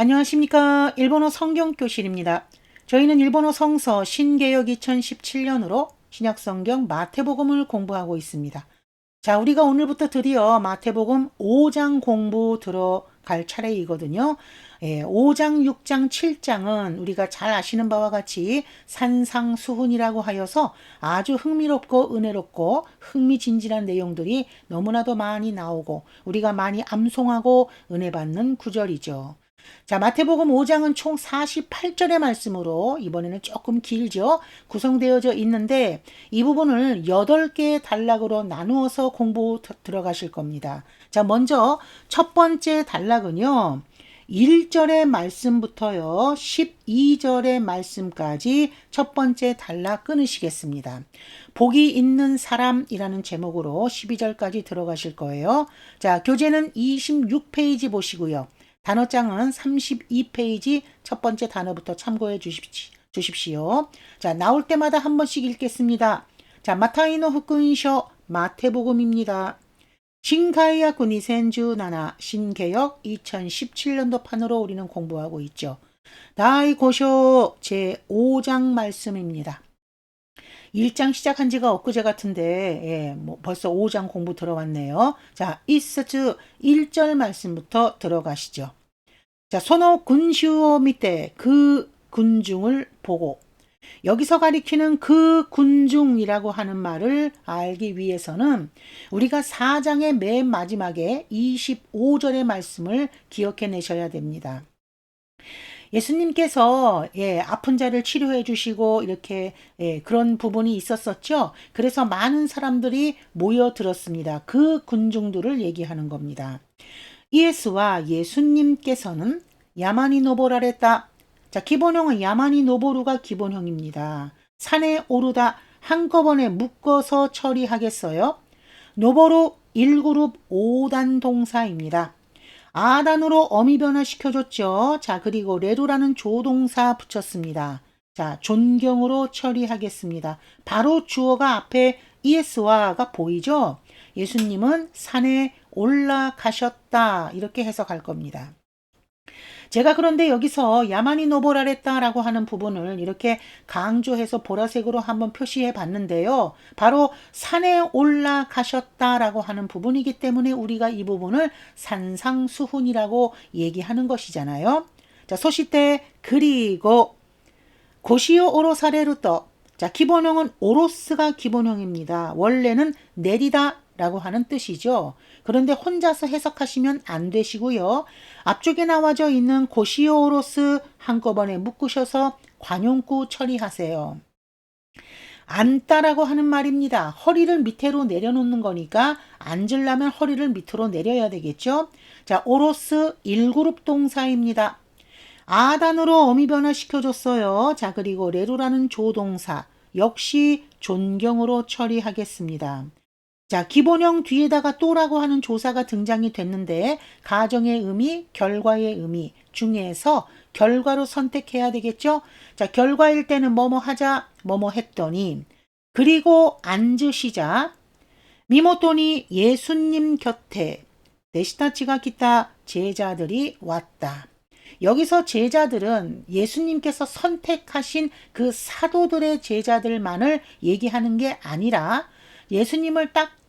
안녕하십니까. 일본어 성경교실입니다. 저희는 일본어 성서 신개역 2017년으로 신약성경 마태복음을 공부하고 있습니다. 자, 우리가 오늘부터 드디어 마태복음 5장 공부 들어갈 차례이거든요. 예, 5장, 6장, 7장은 우리가 잘 아시는 바와 같이 산상수훈이라고 하여서 아주 흥미롭고 은혜롭고 흥미진진한 내용들이 너무나도 많이 나오고 우리가 많이 암송하고 은혜 받는 구절이죠. 자, 마태복음 5장은 총 48절의 말씀으로 이번에는 조금 길죠. 구성되어져 있는데 이 부분을 8개의 단락으로 나누어서 공부 들어가실 겁니다. 자, 먼저 첫 번째 단락은요. 1절의 말씀부터요. 12절의 말씀까지 첫 번째 단락 끊으시겠습니다. 복이 있는 사람이라는 제목으로 12절까지 들어가실 거예요. 자, 교재는 26페이지 보시고요. 단어장은 32페이지 첫 번째 단어부터 참고해 주십시, 주십시오. 자, 나올 때마다 한 번씩 읽겠습니다. 자, 마타이노 후쿠인쇼 마태복음입니다. 신가이아 군이 센주 나나 신개역 2017년도 판으로 우리는 공부하고 있죠. 다이 고쇼 제 5장 말씀입니다. 1장 시작한 지가 엊그제 같은데 예, 뭐 벌써 5장 공부 들어왔네요. 자, 이스트 1절 말씀부터 들어가시죠. 자, 소노 군슈오 밑에 그 군중을 보고 여기서 가리키는 그 군중이라고 하는 말을 알기 위해서는 우리가 4장의 맨 마지막에 25절의 말씀을 기억해 내셔야 됩니다. 예수님께서 예, 아픈 자를 치료해 주시고 이렇게 예, 그런 부분이 있었었죠. 그래서 많은 사람들이 모여들었습니다. 그 군중들을 얘기하는 겁니다. 예수와 예수님께서는 야마니 노보라랬다. 자, 기본형은 야마니 노보루가 기본형입니다. 산에 오르다 한꺼번에 묶어서 처리하겠어요. 노보루 1그룹 5단 동사입니다. 아단으로 어미 변화시켜줬죠. 자, 그리고 레도라는 조동사 붙였습니다. 자, 존경으로 처리하겠습니다. 바로 주어가 앞에 ES와가 보이죠? 예수님은 산에 올라가셨다. 이렇게 해석할 겁니다. 제가 그런데 여기서 야마니 노보라랬다라고 하는 부분을 이렇게 강조해서 보라색으로 한번 표시해 봤는데요. 바로 산에 올라가셨다라고 하는 부분이기 때문에 우리가 이 부분을 산상수훈이라고 얘기하는 것이잖아요. 자, 소시때 그리고 고시오 오로사레루떠 자, 기본형은 오로스가 기본형입니다. 원래는 내리다 라고 하는 뜻이죠. 그런데 혼자서 해석하시면 안 되시고요. 앞쪽에 나와져 있는 고시오로스 한꺼번에 묶으셔서 관용구 처리하세요. 앉다라고 하는 말입니다. 허리를 밑으로 내려놓는 거니까 앉으려면 허리를 밑으로 내려야 되겠죠. 자, 오로스 1그룹 동사입니다. 아단으로 어미 변화시켜줬어요. 자, 그리고 레루라는 조동사 역시 존경으로 처리하겠습니다. 자, 기본형 뒤에다가 또라고 하는 조사가 등장이 됐는데 가정의 의미, 결과의 의미 중에서 결과로 선택해야 되겠죠? 자, 결과일 때는 뭐뭐 하자, 뭐뭐 했더니 그리고 앉으시자 미모토니 예수님 곁에 데시타치가 기타 제자들이 왔다. 여기서 제자들은 예수님께서 선택하신 그 사도들의 제자들만을 얘기하는 게 아니라 예수님을 딱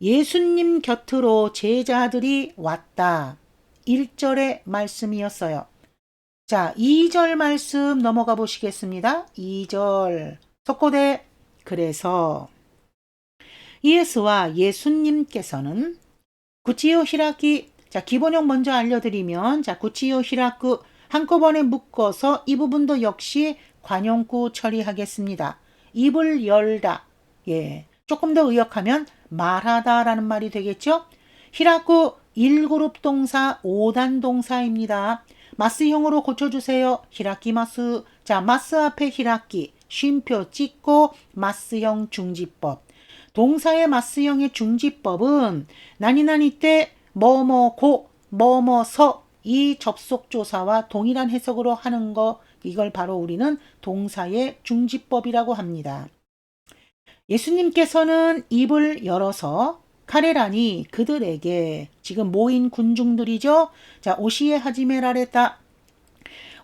예수님 곁으로 제자들이 왔다. 1절의 말씀이었어요. 자, 2절 말씀 넘어가 보시겠습니다. 2절. 속고대 그래서 예수와 예수님께서는 구치요 히라키 자, 기본형 먼저 알려드리면 자, 구치요 히라크 한꺼번에 묶어서 이 부분도 역시 관용구 처리하겠습니다. 입을 열다. 예. 조금 더 의역하면 말하다라는 말이 되겠죠? 히라쿠 1그룹 동사 5단 동사입니다. 마스형으로 고쳐주세요. 히라키마스. 자, 마스 앞에 히라키. 쉼표 찍고 마스형 중지법. 동사의 마스형의 중지법은 나니나니 때 뭐뭐고 뭐뭐서 이 접속조사와 동일한 해석으로 하는 거 이걸 바로 우리는 동사의 중지법이라고 합니다. 예수님께서는 입을 열어서 카레라니 그들에게 지금 모인 군중들이죠. 자, 오시에 하지메라레다.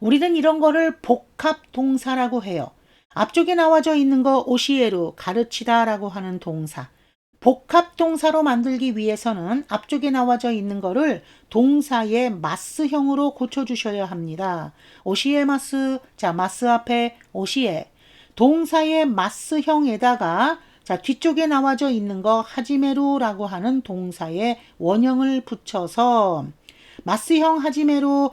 우리는 이런 거를 복합 동사라고 해요. 앞쪽에 나와져 있는 거 오시에루 가르치다라고 하는 동사. 복합 동사로 만들기 위해서는 앞쪽에 나와져 있는 거를 동사의 마스형으로 고쳐 주셔야 합니다. 오시에 마스, 자, 마스 앞에 오시에. 동사의 마스형에다가 자, 뒤쪽에 나와져 있는 거 하지메루라고 하는 동사의 원형을 붙여서 마스형 하지메루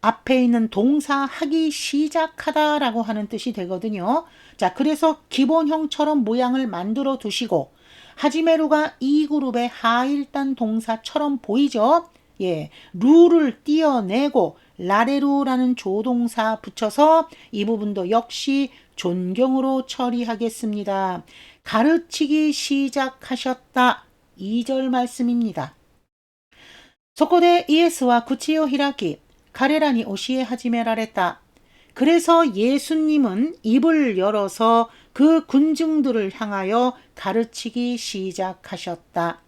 앞에 있는 동사 하기 시작하다라고 하는 뜻이 되거든요. 자, 그래서 기본형처럼 모양을 만들어 두시고 하지메루가 이 그룹의 하일단 동사처럼 보이죠? 예, 루를 띄어내고 라레루라는 조동사 붙여서 이 부분도 역시 존경으로 처리하겠습니다. 가르치기 시작하셨다. 2절 말씀입니다. 소코데 이에스와 구치오 히라키 가레라니 오시에 하지메라랬다. 그래서 예수님은 입을 열어서 그 군중들을 향하여 가르치기 시작하셨다.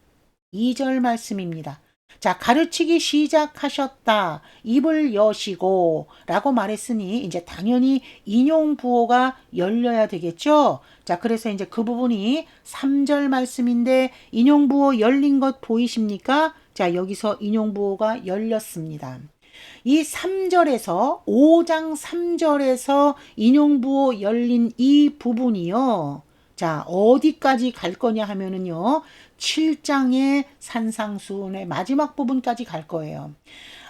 2절 말씀입니다. 자, 가르치기 시작하셨다. 입을 여시고 라고 말했으니 이제 당연히 인용 부호가 열려야 되겠죠? 자, 그래서 이제 그 부분이 3절 말씀인데 인용 부호 열린 것 보이십니까? 자, 여기서 인용 부호가 열렸습니다. 이 3절에서 5장 3절에서 인용부호 열린 이 부분이요. 자, 어디까지 갈 거냐 하면은요. 7장의 산상수훈의 마지막 부분까지 갈 거예요.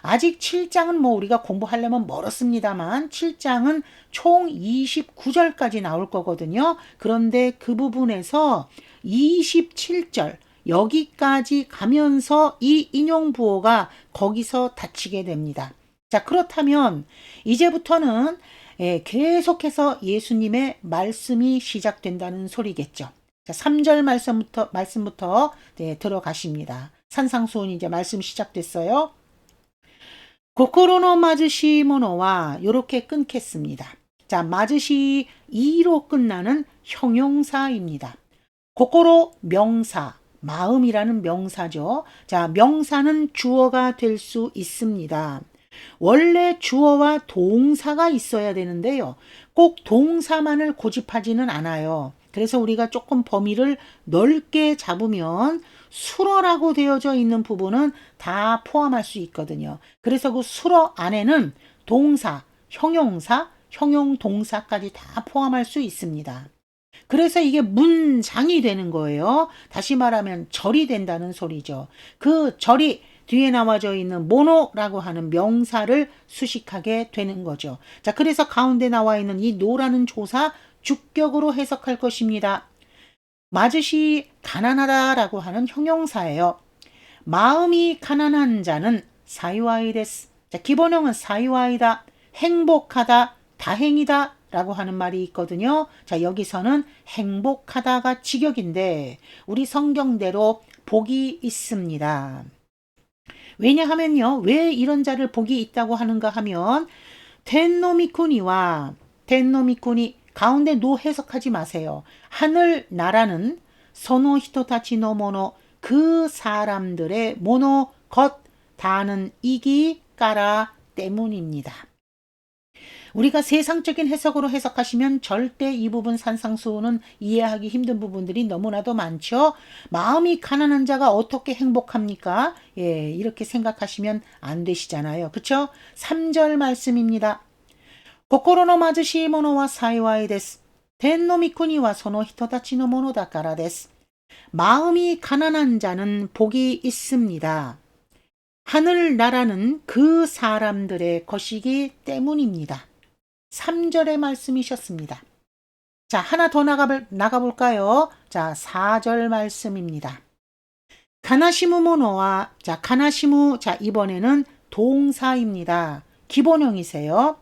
아직 7장은 뭐 우리가 공부하려면 멀었습니다만 7장은 총 29절까지 나올 거거든요. 그런데 그 부분에서 27절 여기까지 가면서 이 인용부호가 거기서 닫히게 됩니다. 자, 그렇다면 이제부터는 예, 계속해서 예수님의 말씀이 시작된다는 소리겠죠. 자, 3절 말씀부터, 말씀부터 네, 들어가십니다. 산상수훈 이제 말씀 시작됐어요. 고코로노 마즈시 모노와 이렇게 끊겠습니다. 자, 마즈시 2로 끝나는 형용사입니다. 고코로 명사, 마음이라는 명사죠. 자, 명사는 주어가 될 수 있습니다. 원래 주어와 동사가 있어야 되는데요. 꼭 동사만을 고집하지는 않아요. 그래서 우리가 조금 범위를 넓게 잡으면 수어라고 되어져 있는 부분은 다 포함할 수 있거든요. 그래서 그 수어 안에는 동사, 형용사, 형용 동사까지 다 포함할 수 있습니다. 그래서 이게 문장이 되는 거예요. 다시 말하면 절이 된다는 소리죠. 그 절이 뒤에 나와져 있는 모노라고 하는 명사를 수식하게 되는 거죠. 자, 그래서 가운데 나와 있는 이 노라는 조사 주격으로 해석할 것입니다. 맞으시 가난하다라고 하는 형용사예요. 마음이 가난한 자는 사이와이데스. 자, 기본형은 사이와이다, 행복하다, 다행이다 라고 하는 말이 있거든요. 자, 여기서는 행복하다가 직역인데 우리 성경대로 복이 있습니다. 왜냐하면요. 왜 이런 자를 복이 있다고 하는가 하면 텐노미쿠니와 텐노미쿠니 가운데 노 해석하지 마세요. 하늘 나라는 선노 히토타치 노 모노 그 사람들의 모노 것 다는 이기 까라 때문입니다. 우리가 세상적인 해석으로 해석하시면 절대 이 부분 산상수훈은 이해하기 힘든 부분들이 너무나도 많죠. 마음이 가난한 자가 어떻게 행복합니까? 예, 이렇게 생각하시면 안 되시잖아요. 그쵸? 3절 말씀입니다. 고코로노 마즈시 모노와 사이와이 데스. 텐노미쿠니와 소노 히토다치노 모노다카라 데스. 마음이 가난한 자는 복이 있습니다. 하늘나라는 그 사람들의 것이기 때문입니다. 3절의 말씀이셨습니다. 자, 하나 더 나가, 나가볼까요? 자, 4절 말씀입니다. 가나시무 모노와, 자, 가나시무, 자, 이번에는 동사입니다. 기본형이세요.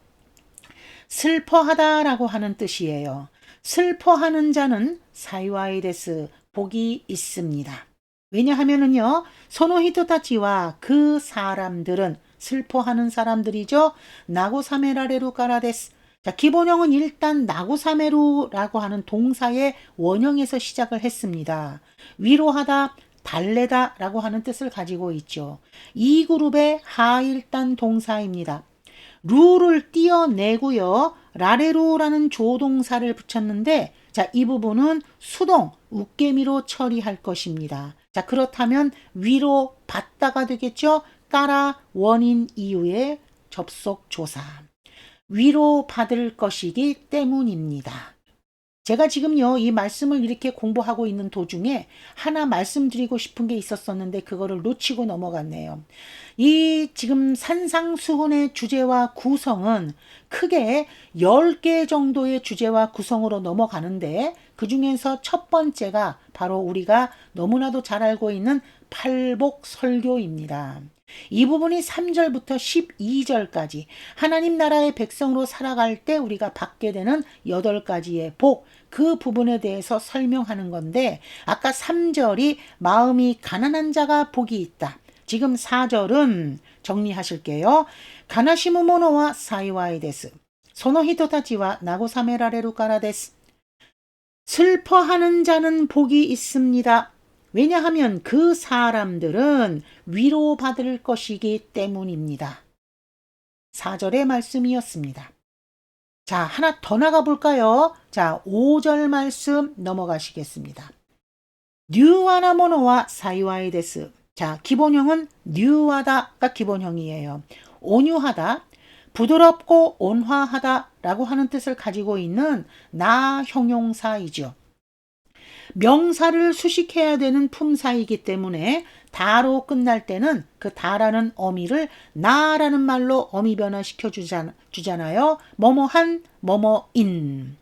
슬퍼하다 라고 하는 뜻이에요. 슬퍼하는 자는 사이와이데스 복이 있습니다. 왜냐하면은요, 소노히토타치와 그 사람들은 슬퍼하는 사람들이죠. 나고사메라레루 까라데스. 자, 기본형은 일단 나고사메루라고 하는 동사의 원형에서 시작을 했습니다. 위로하다, 달래다 라고 하는 뜻을 가지고 있죠. 이 그룹의 하일단 동사입니다. 루를 띄어내고요. 라레루라는 조동사를 붙였는데 자, 이 부분은 수동, 웃개미로 처리할 것입니다. 자, 그렇다면 위로 받다가 되겠죠? 까라 원인 이유의 접속 조사. 위로 받을 것이기 때문입니다. 제가 지금요, 이 말씀을 이렇게 공부하고 있는 도중에 하나 말씀드리고 싶은 게 있었었는데 그거를 놓치고 넘어갔네요. 이 지금 산상수훈의 주제와 구성은 크게 10개 정도의 주제와 구성으로 넘어가는데 그 중에서 첫 번째가 바로 우리가 너무나도 잘 알고 있는 팔복 설교입니다. 이 부분이 3절부터 12절까지 하나님 나라의 백성으로 살아갈 때 우리가 받게 되는 8가지의 복, 그 부분에 대해서 설명하는 건데 아까 3절이 마음이 가난한 자가 복이 있다. 지금 4절은 정리하실게요. 가나시무 모노와 사이와이 데스. 소노히토타치와 나고사메라레루 까라 데스. 슬퍼하는 자는 복이 있습니다. 왜냐하면 그 사람들은 위로받을 것이기 때문입니다. 4절의 말씀이었습니다. 자, 하나 더 나가 볼까요? 자, 5절 말씀 넘어가시겠습니다. 뉴아나모노와 사이와이 데스. 자, 기본형은 뉴하다가 기본형이에요. 온유하다, 부드럽고 온화하다라고 하는 뜻을 가지고 있는 나 형용사이죠. 명사를 수식해야 되는 품사이기 때문에 다로 끝날 때는 그 다라는 어미를 나라는 말로 어미 변화시켜 주잖아요. 뭐뭐한, 뭐뭐인.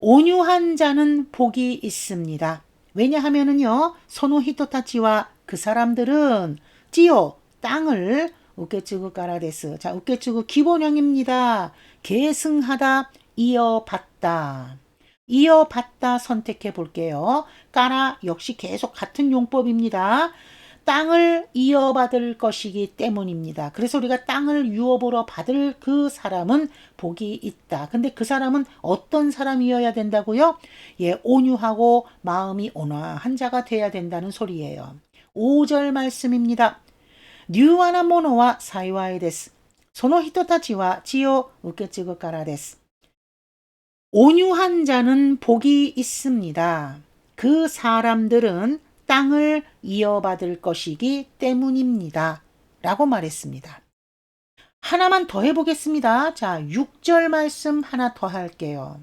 온유한 자는 복이 있습니다. 왜냐하면은요, 선호 히토타치와 그 사람들은 찌오, 땅을 우케츠구 까라데스. 자, 우케츠구 기본형입니다. 계승하다, 이어받다. 이어받다 선택해 볼게요. 까라 역시 계속 같은 용법입니다. 땅을 이어받을 것이기 때문입니다. 그래서 우리가 땅을 유업으로 받을 그 사람은 복이 있다. 근데 그 사람은 어떤 사람이어야 된다고요? 예, 온유하고 마음이 온화한 자가 돼야 된다는 소리예요. 5절 말씀입니다. 뉴아나 모노와 사이와이 데스. その人たちは地を受け継ぐからです. 온유한 자는 복이 있습니다. 그 사람들은 땅을 이어받을 것이기 때문입니다. 라고 말했습니다. 하나만 더 해보겠습니다. 자, 6절 말씀 하나 더 할게요.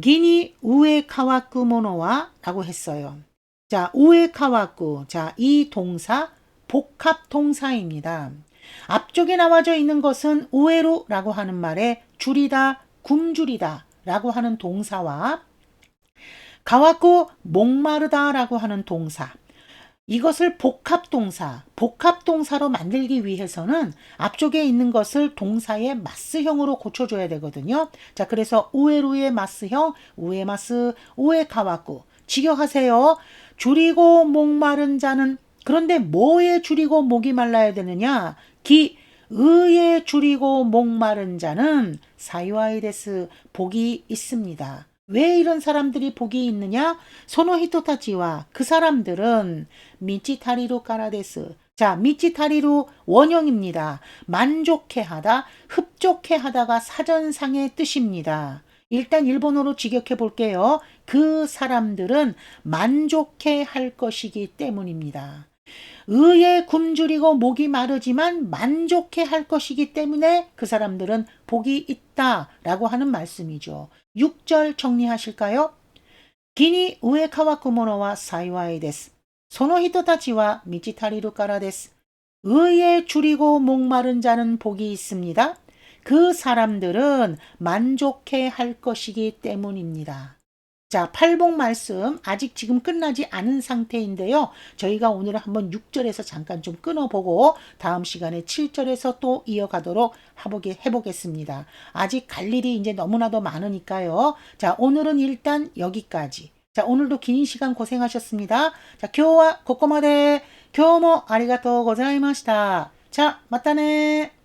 기니 우에 카와쿠 모노와 라고 했어요. 자, 우에 카와쿠. 자, 이 동사 복합 동사입니다. 앞쪽에 나와져 있는 것은 우에로라고 하는 말에 줄이다, 굶주리다 라고 하는 동사와 가와고 목마르다라고 하는 동사 이것을 복합동사, 복합동사로 만들기 위해서는 앞쪽에 있는 것을 동사의 마스형으로 고쳐줘야 되거든요. 자, 그래서 우에루의 마스형, 우에마스, 우에가와꾸. 직역하세요. 줄이고 목마른 자는 그런데 뭐에 줄이고 목이 말라야 되느냐? 기, 의에 줄이고 목마른 자는 사이와이데스 복이 있습니다. 왜 이런 사람들이 복이 있느냐? 소노 히토타치와 그 사람들은 미치타리로 까라데스. 자, 미치타리로 원형입니다. 만족해 하다, 흡족해 하다가 사전상의 뜻입니다. 일단 일본어로 직역해 볼게요. 그 사람들은 만족해 할 것이기 때문입니다. 의에 굶주리고 목이 마르지만 만족해 할 것이기 때문에 그 사람들은 복이 있다라고 하는 말씀이죠. 6절 정리하실까요? 기니 우에카와 쿠모노와 사이와이 데스. 소노히토타치와 미치타리루 까라 데스. 의에 줄이고 목마른 자는 복이 있습니다. 그 사람들은 만족해 할 것이기 때문입니다. 자, 팔복 말씀 아직 지금 끝나지 않은 상태인데요. 저희가 오늘 한번 6절에서 잠깐 좀 끊어보고 다음 시간에 7절에서 또 이어가도록 해보게, 해보겠습니다. 아직 갈 일이 이제 너무나도 많으니까요. 자, 오늘은 일단 여기까지. 자, 오늘도 긴 시간 고생하셨습니다. 자, 교와 고코마데 교모 아리가또 고자이마시다. 자, 맞다네.